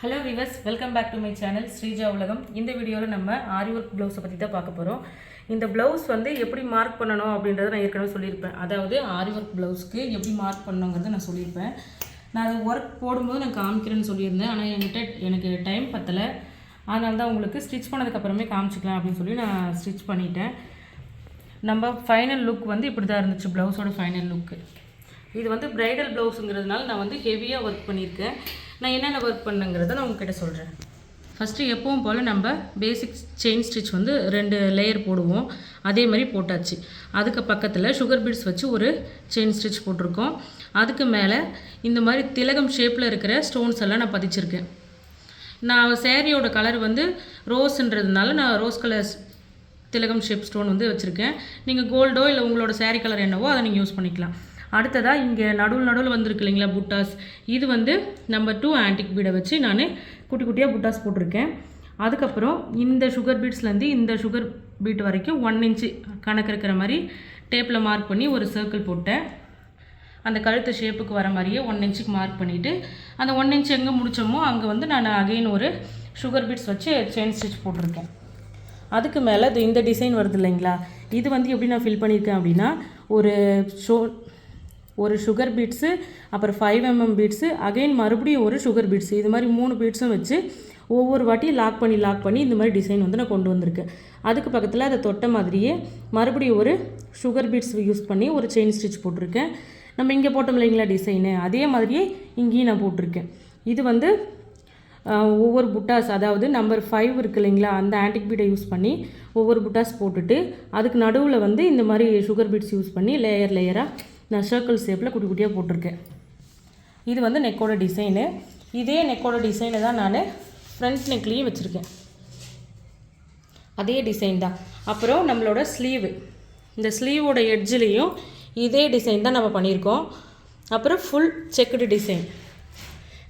Hello viewers welcome back to my channel Sreeja உலகம் இந்த வீடியோவில் நம்ம ஆரி ஒர்க் ப்ளவுஸை பற்றி தான் பார்க்க போகிறோம் இந்த ப்ளவுஸ் வந்து எப்படி மார்க் பண்ணணும் அப்படின்றத நான் ஏற்கனவே சொல்லியிருப்பேன். அதாவது ஆரி ஒர்க் ப்ளவுஸ்க்கு எப்படி மார்க் பண்ணணுங்கிறத நான் சொல்லியிருப்பேன். நான் அது ஒர்க் போடும்போது நான் காமிக்கிறேன்னு சொல்லியிருந்தேன். ஆனால் என்கிட்ட எனக்கு டைம் பத்தலை. அதனால தான் உங்களுக்கு ஸ்டிச் பண்ணதுக்கப்புறமே காமிச்சிக்கலாம் அப்படின்னு சொல்லி நான் ஸ்டிச் பண்ணிட்டேன். நம்ம ஃபைனல் லுக் வந்து இப்படி தான் இருந்துச்சு ப்ளவுஸோட ஃபைனல் லுக்கு இது வந்து ப்ரைடல் ப்ளவுஸுங்கிறதுனால நான் வந்து ஹெவியாக ஒர்க் பண்ணியிருக்கேன். நான் என்னென்ன ஒர்க் பண்ணுங்கிறத நான் உங்ககிட்ட சொல்கிறேன் ஃபஸ்ட்டு எப்பவும் போல் நம்ம பேசிக் செயின் ஸ்டிச் வந்து ரெண்டு லேயர் போடுவோம். அதே மாதிரி போட்டாச்சு. அதுக்கு பக்கத்தில் சுகர் பீட்ஸ் வச்சு ஒரு செயின் ஸ்டிச் போட்டிருக்கோம். அதுக்கு மேலே இந்த மாதிரி திலகம் ஷேப்பில் இருக்கிற ஸ்டோன்ஸ் எல்லாம் நான் பதிச்சிருக்கேன். நான் சேரீயோட கலர் வந்து ரோஸ்ன்றதுனால நான் ரோஸ் கலர் திலகம் ஷேப் ஸ்டோன் வந்து வச்சுருக்கேன். நீங்கள் கோல்டோ இல்லை உங்களோட சேரீ கலர் என்னவோ அதை நீங்கள் யூஸ் பண்ணிக்கலாம். அடுத்ததாக இங்கே நடுவில் நடுவில் வந்திருக்கு இல்லைங்களா புட்டாஸ். இது வந்து நம்பர் டூ ஆன்டிக் பீடை வச்சு நான் குட்டி குட்டியாக புட்டாஸ் போட்டிருக்கேன். அதுக்கப்புறம் இந்த சுகர் பீட்ஸ்லேருந்து இந்த சுகர் பீட் வரைக்கும் ஒன் இன்ச்சு கணக்கு இருக்கிற மாதிரி டேப்பில் மார்க் பண்ணி ஒரு சர்க்கிள் போட்டேன். அந்த கழுத்து ஷேப்புக்கு வர மாதிரியே ஒன் இன்ச்சுக்கு மார்க் பண்ணிவிட்டு அந்த ஒன் இன்ச் எங்கே முடித்தோமோ அங்கே வந்து நான் அகெயின் ஒரு சுகர் பீட்ஸ் வச்சு செயின் ஸ்டிச் போட்டிருக்கேன். அதுக்கு மேலே இது இந்த டிசைன் வருது இல்லைங்களா? இது வந்து எப்படி நான் ஃபில் பண்ணியிருக்கேன் அப்படின்னா ஒரு ஷோ ஒரு சுகர் பீட்ஸு அப்புறம் ஃபைவ் எம்எம் பீட்ஸு அகைன் மறுபடியும் ஒரு சுகர் பீட்ஸு இது மாதிரி மூணு பீட்ஸும் வச்சு ஒவ்வொரு வாட்டியும் லாக் பண்ணி லாக் பண்ணி இந்த மாதிரி டிசைன் வந்து நான் கொண்டு வந்திருக்கேன் அதுக்கு பக்கத்தில் அதை தொட்ட மாதிரியே மறுபடியும் ஒரு சுகர் பீட்ஸ் யூஸ் பண்ணி ஒரு செயின் ஸ்டிச் போட்டிருக்கேன். நம்ம இங்கே போட்டோம் இல்லைங்களா டிசைனு அதே மாதிரியே இங்கேயும் நான் போட்டிருக்கேன். இது வந்து ஒவ்வொரு புட்டாஸ் அதாவது நம்பர் ஃபைவ் இருக்கு இல்லைங்களா அந்த ஆன்டிக் பீடை யூஸ் பண்ணி ஒவ்வொரு புட்டாஸ் போட்டுட்டு அதுக்கு நடுவில் வந்து இந்த மாதிரி சுகர் பீட்ஸ் யூஸ் பண்ணி லேயர் லேயராக நான் சர்க்கிள் ஷேப்பில் குட்டி குட்டியாக போட்டிருக்கேன். இது வந்து நெக்கோட டிசைனு இதே நெக்கோட டிசைனை தான் நான் ஃப்ரண்ட் நெக்லேயும் வச்சுருக்கேன். அதே டிசைன் தான். அப்புறம் நம்மளோட ஸ்லீவு இந்த ஸ்லீவோட எட்ஜ்லேயும் இதே டிசைன் தான் நம்ம பண்ணியிருக்கோம். அப்புறம் ஃபுல் செக்குடு டிசைன்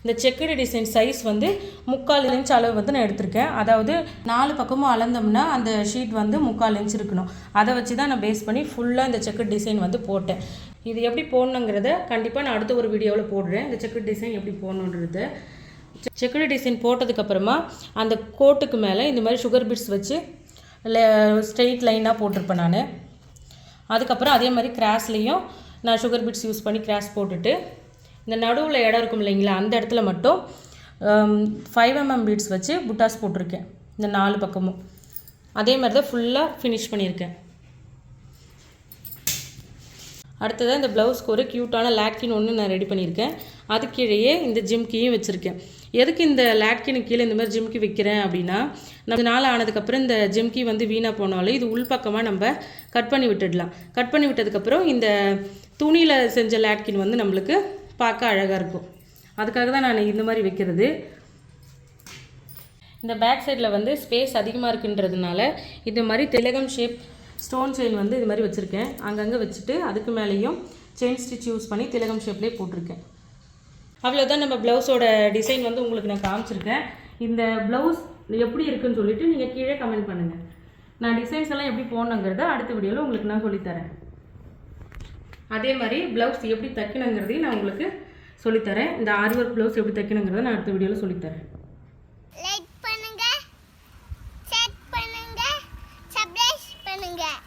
இந்த செக்குடு டிசைன் சைஸ் வந்து முக்கால் இன்ச் அளவு வந்து நான் எடுத்திருக்கேன். அதாவது நாலு பக்கமும் அளந்தோம்னா அந்த ஷீட் வந்து முக்கால் இன்ச் இருக்கணும். அதை வச்சு தான் நான் பேஸ் பண்ணி ஃபுல்லாக இந்த செக்குடு டிசைன் வந்து போட்டேன். இது எப்படி போடணுங்கிறத கண்டிப்பாக நான் அடுத்த ஒரு வீடியோவில் போடுறேன். இந்த செக்குடு டிசைன் எப்படி போடணுன்றது செக்குடு டிசைன் போட்டதுக்கப்புறமா அந்த கோட்டுக்கு மேலே இந்த மாதிரி சுகர் பிட்ஸ் வச்சு ஸ்ட்ரெயிட் லைனாக போட்டிருப்பேன் நான். அதுக்கப்புறம் அதே மாதிரி கிராஸ்லேயும் நான் சுகர் பிட்ஸ் யூஸ் பண்ணி கிராஸ் போட்டுட்டு இந்த நடுவில் இடம் இருக்கும் இல்லைங்களா அந்த இடத்துல மட்டும் ஃபைவ் எம்எம் பீட்ஸ் வச்சு புட்டாஸ் போட்டிருக்கேன். இந்த நாலு பக்கமும். அதே மாதிரி தான் ஃபுல்லாக ஃபினிஷ் பண்ணியிருக்கேன். அடுத்ததாக இந்த ப்ளவுஸ்க்கு ஒரு க்யூட்டான லேக்கின் ஒன்று நான் ரெடி பண்ணியிருக்கேன். அது கீழேயே இந்த ஜிம்கியும் வச்சுருக்கேன். எதுக்கு இந்த லேட்கினுக்கு கீழே இந்த மாதிரி ஜிம்கி வைக்கிறேன் அப்படின்னா நம்ம நாள் ஆனதுக்கப்புறம் இந்த ஜிம்கி வந்து வீணாக போனாலும் இது உள்பக்கமாக நம்ம கட் பண்ணி விட்டுடலாம். கட் பண்ணி விட்டதுக்கப்புறம் இந்த துணியில் செஞ்ச லேட்கின் வந்து நம்மளுக்கு பார்க்க அழகாக இருக்கும். அதுக்காக தான் நான் இந்த மாதிரி வைக்கிறது. இந்த பேக் சைடில் வந்து ஸ்பேஸ் அதிகமாக இருக்குன்றதுனால இந்த மாதிரி திலகம் ஷேப் ஸ்டோன் செயின் வந்து இது மாதிரி வச்சுருக்கேன். அங்கங்கே வச்சுட்டு அதுக்கு மேலேயும் செயின் ஸ்டிச் யூஸ் பண்ணி திலகம் ஷேப்லேயே போட்டிருக்கேன். அவ்வளோதான் நம்ம ப்ளவுஸோட டிசைன் வந்து உங்களுக்கு நான் காமிச்சிருக்கேன். இந்த ப்ளவுஸ் எப்படி இருக்குன்னு சொல்லிவிட்டு நீங்கள் கீழே கமெண்ட் பண்ணுங்கள் நான் டிசைன்ஸ் எல்லாம் எப்படி போடணுங்கிறத அடுத்த வீடியோவில் உங்களுக்கு நான் சொல்லித்தரேன். அதே மாதிரி ப்ளவுஸ் எப்படி தைக்கணுங்கிறதையும் நான் உங்களுக்கு சொல்லித்தரேன். இந்த ஆரி ஒர்க் ப்ளவுஸ் எப்படி தைக்கணுங்கிறத நான் அடுத்த வீடியோவில் சொல்லித்தரேன். Yeah.